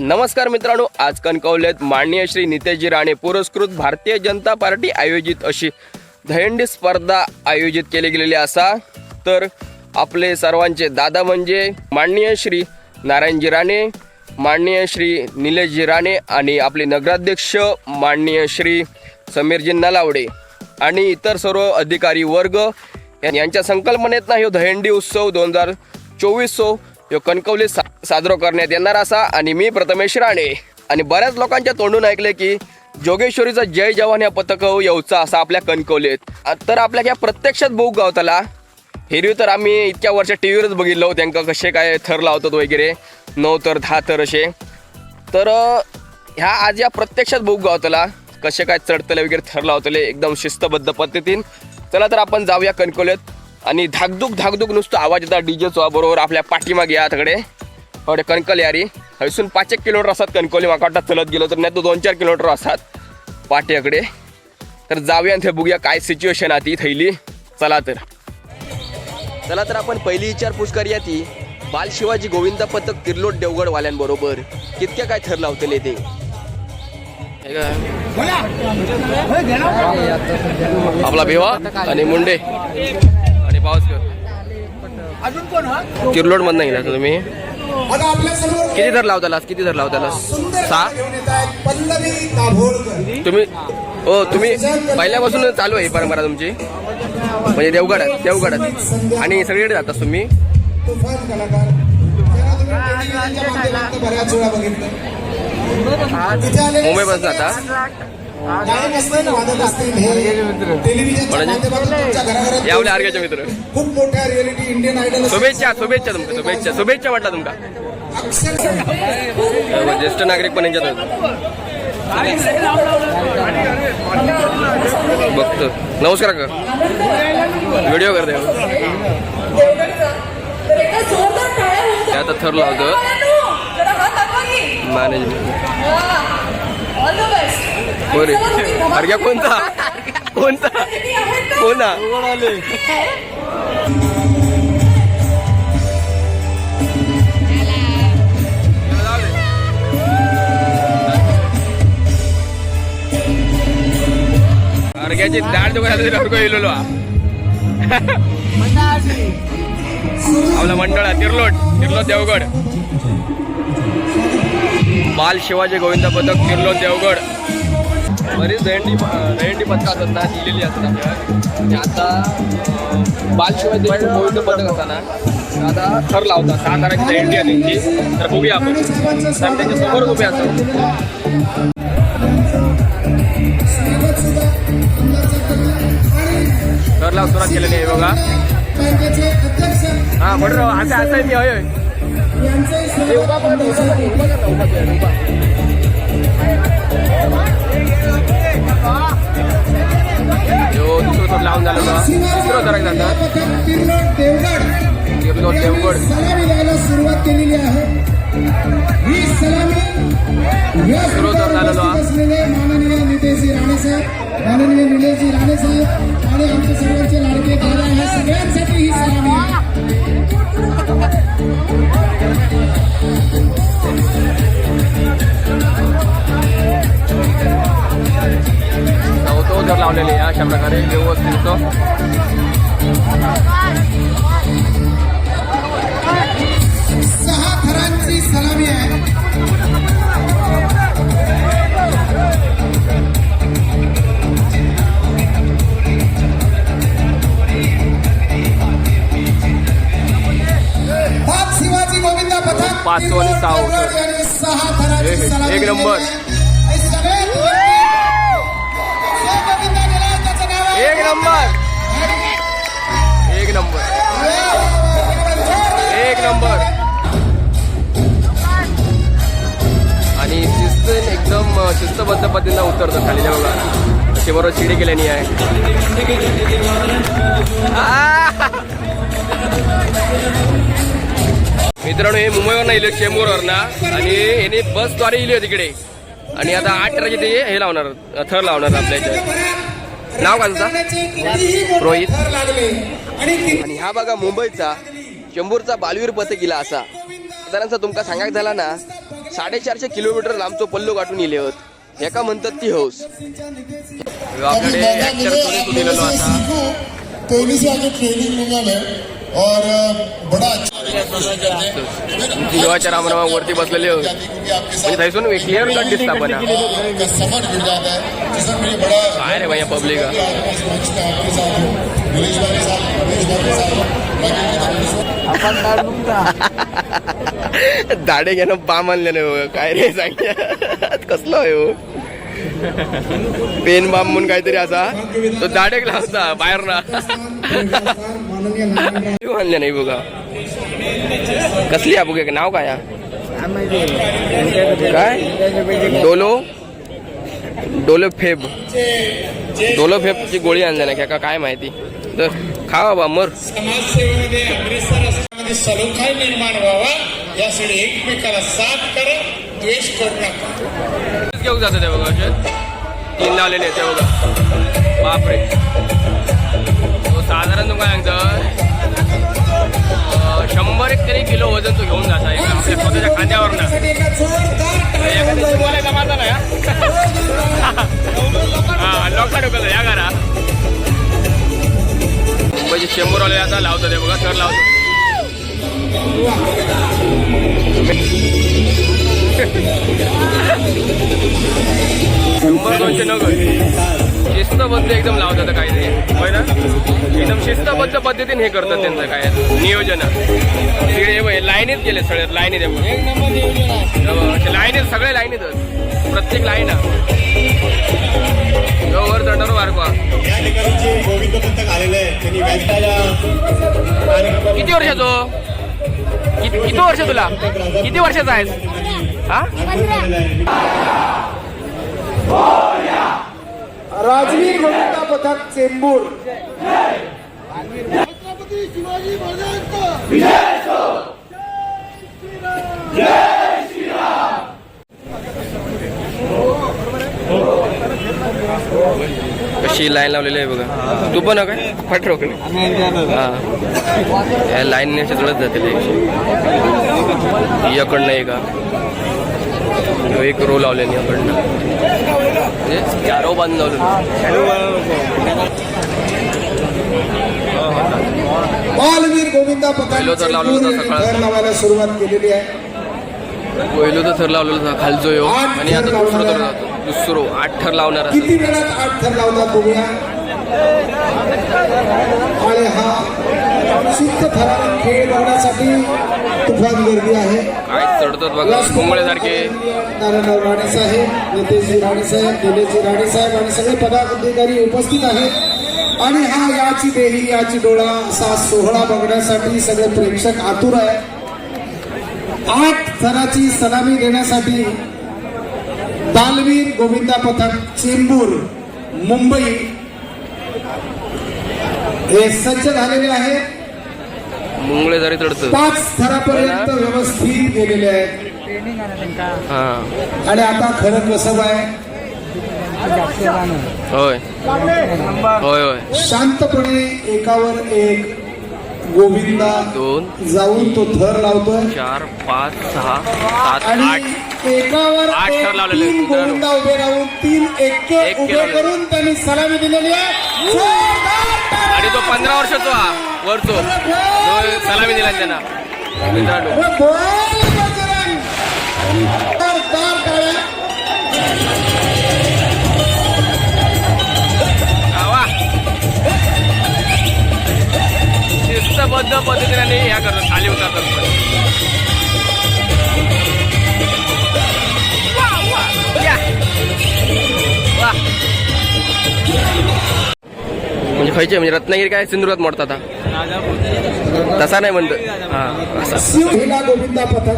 नमस्कार मित्रांनो आज कणकवलेत माननीय श्री नितेशजी राणे पुरस्कृत भारतीय जनता पार्टी आयोजित अशी दहीहंडी स्पर्धा आयोजित केली गेलेली असा. तर आपले सर्वांचे दादा म्हणजे माननीय श्री नारायणजी राणे माननीय श्री निलेशजी राणे आणि आपले नगराध्यक्ष माननीय श्री समीरजी नलावडे आणि इतर सर्व अधिकारी वर्ग यांच्या संकल्पनेतनं नाही दहीहंडी उत्सव दोन हजार चोवीस सो यो कणकवलीत सा साजरो करण्यात येणार असा आणि मी प्रथमेश राणे. आणि बऱ्याच लोकांच्या तोंडून ऐकले की जोगेश्वरीचा जय जवान या पथक येऊचा असा आपल्या कणकवलीत. तर आपल्या ह्या प्रत्यक्षात बघू गावताला. हिरवी तर आम्ही इतक्या वर्ष टी व्हीवरच बघितलं त्यांना कसे काय थर लावतात वगैरे. नऊ तर दहा तर असे. तर ह्या आज या प्रत्यक्षात बुक गावतला. कसे काय चढतले वगैरे थर लावतले एकदम शिस्तबद्ध पद्धतीन. चला तर आपण जाऊया कणकवलीत. आणि धाकधूक धाकधूक नुसतं आवाज येतात. डीजेचा बरोबर आपल्या पाठीमागे या तकडे थोडे कणकल यारी हयसून पाच एक किलोमीटर असतात कणकोली माका वाटतं चलत गेलो तर नाही तो दोन चार किलोमीटर असतात पाठीकडे तर जाऊया आणि बघूया काय सिच्युएशन आहे ती थैली. चला तर. चला तर आपण पहिली विचारपूस करूया ती. बाल शिवाजी गोविंद पथक तिरलोट देवगड वाल्यांबरोबर कितक्या काय थर लावतले ते? आपला भेवा आणि मुंडे. आणि पावसकर तिरलोट मधनं गेला तुम्ही. किती थर लावताला किती थर लावताला? सहा? तुम्ही हो तुम्ही पहिल्यापासून चालू आहे ही परंपरा तुमची. म्हणजे देवगडात देवगडात आणि सगळीकडे जातात तुम्ही. तुफान कलाकार. ज्यांना तुम्ही टेलिव्हिजनच्या माध्यमातून बऱ्याच वेळा बघितलं. तिथे आलेले मुंबईपासून जाता. गायक असतील वादक असतील हे टेलिव्हिजनच्या म्हणजे? माध्यमातून तुमच्या घराघरात या आपल्या आर्ग्याचे मित्र. खूप मोठ्या रिअलिटी इंडियन आयडल शुभेच्छा शुभेच्छा तुमका शुभेच्छा. शुभेच्छा म्हटलं तुमका. अक्षर ज्येष्ठ नागरिक पण यांच्यात होते. बघतो. नमस्कार का व्हिडिओ करते आता थर लावतो मॅनेजमेंट बरे अर्ग्या कोणता कोणता कोणा अर्ग्याची दाढ दुकानात अर्ग येलेलो हा. आपला मंडळ आहे तिरलोट तिरलोट बाल शिवाजी गोविंद पथक तिरलोट देवगड. बरीच दहीहंडी दहीहंडी पथक असतात ना दिलेली असतात आणि आता बाल शिवाजी गोविंद पथक असताना आता थर लावतात. सहा तारखेची दहीहंडी आहे त्यांची. तर बघूया आपण. तर आम्ही समोर उभे असतो. थर सुरुवात केलेली आहे बघा. बँकेचे हा बरोबर असं असं होय होय. लावून झालं ना दुसरं करायचं देवगड सलामी द्यायला सुरुवात केलेली आहे ही सलामी असलेले माननीय नितेशजी राणे साहेब. माननीय निलेशजी राणे साहेब. आणि आमच्या सर्वांचे लाडके दादा या सगळ्यांसाठी ही सलामी आहे. लावलेले आहे अशा प्रकारे व्यवस्थित गोविंदा गेला त्याचं नाव आहे एक नंबर एक नंबर एक नंबर आणि शिस्त एकदम शिस्तबद्ध पद्धतीनं उतरतं खाली जेव्हा अशी बरोबर शिडी केल्यानी आहे मित्रांनो हे मुंबईवरनं इले चेंबूरवरनं. आणि याने बसद्वारे इले तिकडे. आणि आता आठ राजे ते हे लावणार थर लावणार आपल्या याच्यात नाव तुझं? रोहित. आणि हा बघा मुंबईचा चेंबूरचा बालवीर पथक इला असा. साधारणचा तुमका सांगायचं झाला ना साडेचारशे किलोमीटर लांबचो पल्लो गाठून येले होत. एका म्हणतात ती हौस? आपल्याकडे आता? और बड़ा देवाच्या रामरामा वरती बसलेले म्हणजे थैसून क्लिअर कट दिसता पण काय रे भैया पब्लिक दाडे घेणं बाम आणले नाही हो, काय रे सांग. कसलं आहे हो? पेन बाम म्हणून काहीतरी असा. तो दाडेक लावता बाहेर ना. आणले नाही बघा. कसली आहे बघा नाव काय हा? काय? डोलो? डोलो फेब. डोलो फेबची गोळी आणल्या ना का काय माहिती? तर खा बाबा मर. समाजसेवेमध्ये अग्रेसर असण्यामध्ये सलोखाय निर्माण व्हावा. यासाठी एकमेकाला साथ करा द्वेष करू नका. घेऊन जातं ते बघा तीन लावलेले आहेत ते बघा. बापरे. तो साधारण तुम्हाला सांगतं शंभर एक तरी किलो वजन तो घेऊन जाता आपल्या स्वतःच्या खांद्यावर ना बोलायचा माझा ना हा? लोका या घरा. म्हणजे शंभर वाले आता लावतो ते बघा सर लावतो शंभर दोनशे नगर शिस्तबद्ध एकदम लावतात काही ते होय ना? एकदम शिस्तबद्ध पद्धतीने हे करतात त्यांचं काय? नियोजन. तिकडे हे लाईनीत गेले सगळे लाईनीत हे. लाईनीत सगळे लाईनीतच प्रत्येक लाईन वर चढणार बारका या ठिकाणी जे गोविंद पंत आलेले आहे त्यांनी व्याख्याला कार्यक्रम किती वर्षाचो किती किती वर्ष तुला? किती वर्षाचा आहेस? हा? राजवीर गोविंदा पथक चेंबूर. कशी लाईन लावलेली आहे बघा. तू पण काय? फट रोखणे हा. या लाईनने असे चढत जाते याकडनं एक. हा. एक रो लावल्याने याकडनं. म्हणजे चारो बांधून लावलेलं बालवीर गोविंदा सकाळचं. घर लावायला सुरुवात केलेली आहे पहिलं तर थर लावलेलं खालचो यो आणि आता दुसरं तर जातो दुसरो आठ थर लावणार किती वेळात आठ थर लावतात बघूया आणि हा शुद्ध थराला खेळ लावण्यासाठी तुफान गर्दी आहे. कोंबड्यासारखे नारायणराव राणे साहेब नितेशजी राणे साहेब निलेशजी राणे साहेब आणि सगळे पदाधिकारी उपस्थित आहेत. आणि हा याची देही याची डोळा असा सोहळा बघण्यासाठी सगळे प्रेक्षक आतुर आहे आठ थराची सलामी देण्यासाठी दालवीर गोविंदा पथक चेंबूर मुंबई हे सज्ज झालेले आहेत. मुंगळे जरी चढतं पाच थरापर्यंत व्यवस्थित गेलेले आहेत. हा आणि आता खरं कसं आहे होय. होय होय. शांतपणे एकावर एक गोविंदा दोन जाऊन तो थर लावतोय. चार पाच सहा सात आणि आठ. एकावर आठ एक थर लावलेले आहेत. तीन गोविंदा उभे राहून तीन एक्के उभे. करून त्यांनी सलामी दिलेली आहे! आणि तो पंधरा वर्षाचा हा वरचो. तो सलामी दिला त्यांना. मित्रांनो. शिस्तबद्ध पद्धतीने ह्या करतात. खाली उतरतात. म्हणजे खायचे म्हणजे रत्नागिरी काय सिंधुदुर्गात मोडतात हा तसा नाही म्हणत हा महिला गोविंदा पथक.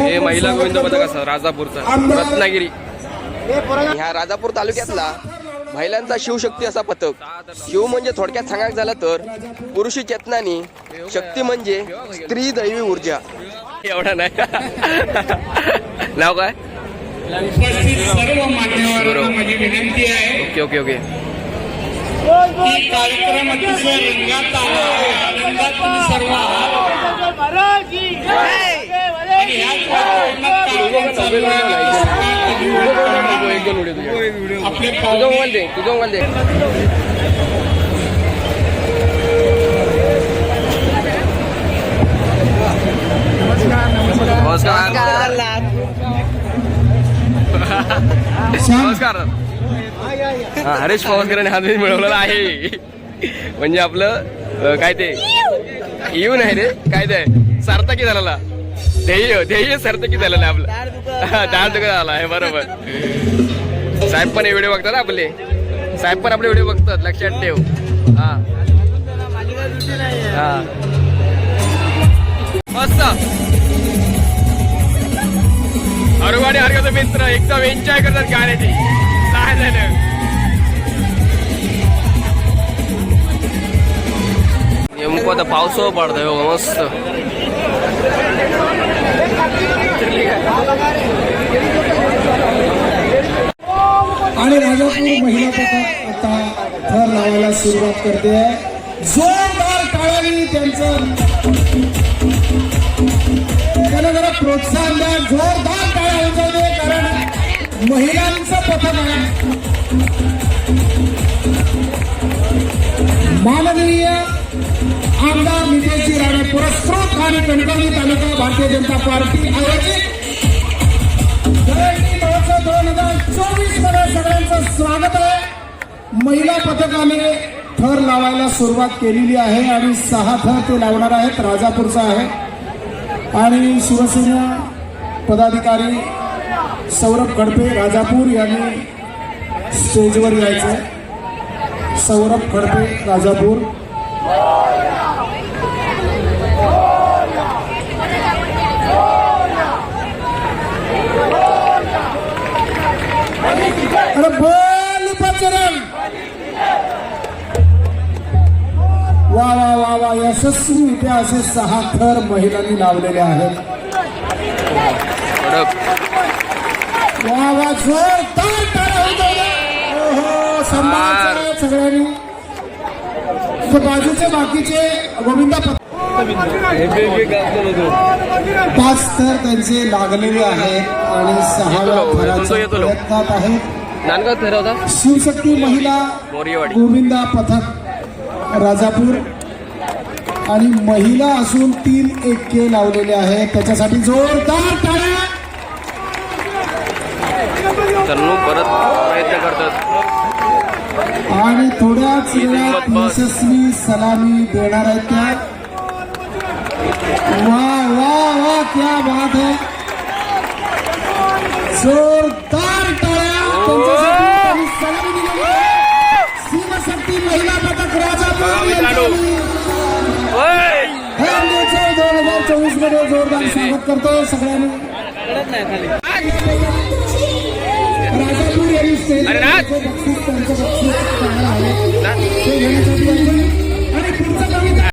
हे महिला गोविंद. असं राजापूरचा. रत्नागिरी. ह्या राजापूर तालुक्यातला महिलांचा शिवशक्ती असा पथक. शिव म्हणजे थोडक्यात सांगायचं झालं तर पुरुषी चेतनानी शक्ती म्हणजे स्त्री दैवी ऊर्जा. एवढा नाही. नाव काय? उपस्थित सर्व मान्यवरांना माझी विनंती आहे. Okay okay okay. की कार्यक्रम अतिशय रंगात आला आहे. आनंदात तुम्ही सर्व आहात. आपले पाहुणे. तुझं नमस्कार. नमस्कार. हा हरेश पवारकरांनी हा दिन मिळवलेला आहे. म्हणजे आपलं काय ते? येऊ नाही रे काय ते? सार्थकी झालेला ध्येय ध्येय सार्थकी झालेलं आहे आपलं. डाळ दुखत झाला आहे बरोबर. साहेब पण हे व्हिडिओ बघतात ना आपले. साहेब पण आपले व्हिडिओ बघतात लक्षात ठेव. हा. हा. मस्त. हरवाडी हरकत मित्र एकदम एन्जॉय करतात गाण्याची. काय झालं नको आता पावस पडतोय हो मस्त। आणि राजापूर महिला पथक आता थर लावायला सुरुवात करते. जोरदार टाळ्यांनी त्यांचं. त्यांना जरा प्रोत्साहन द्या. जोरदार टाळा वाजवू कारण महिलांचं पथक आहे. माननीय पुरस्कृत आणि कणकवली तालुका भारतीय जनता पार्टी आयोजित. महोत्सव दोन हजार चोवीसमध्ये सगळ्यांचं स्वागत आहे. महिला पथकाने थर लावायला सुरुवात केलेली आहे आणि सहा थर ते लावणार आहेत. राजापूरचा आहे. आणि शिवसेना पदाधिकारी सौरभ खडपे राजापूर यांनी स्टेजवर यायचं. सौरभ खडपे राजापूर. बोल बजरंग वा वा वा वा यशस्वीरित्या असे सहा थर महिलांनी लावलेले आहेत. वा वा जोरदार सगळ्यांनी. बाजूचे बाकीचे गोविंदा पाच थर त्यांचे लागलेले आहेत आणि सहाव्या लो. प्रयत्नात आहेत. ठरवता? शिवशक्ती महिला गोविंदा पथक राजापूर. आणि महिला असून तीन एक्के लावलेले आहेत त्याच्यासाठी जोरदार टाळ्या. तन्नू परत प्रयत्न करतात. आणि थोड्याच वेळात यशस्वी सलामी देणार आहेत त्या. वा वा वा क्या बात है. जोरदार सगळ्यांकडे जोरदार स्वागत करतो सगळ्यांनी. राजापूर आणि पुढचा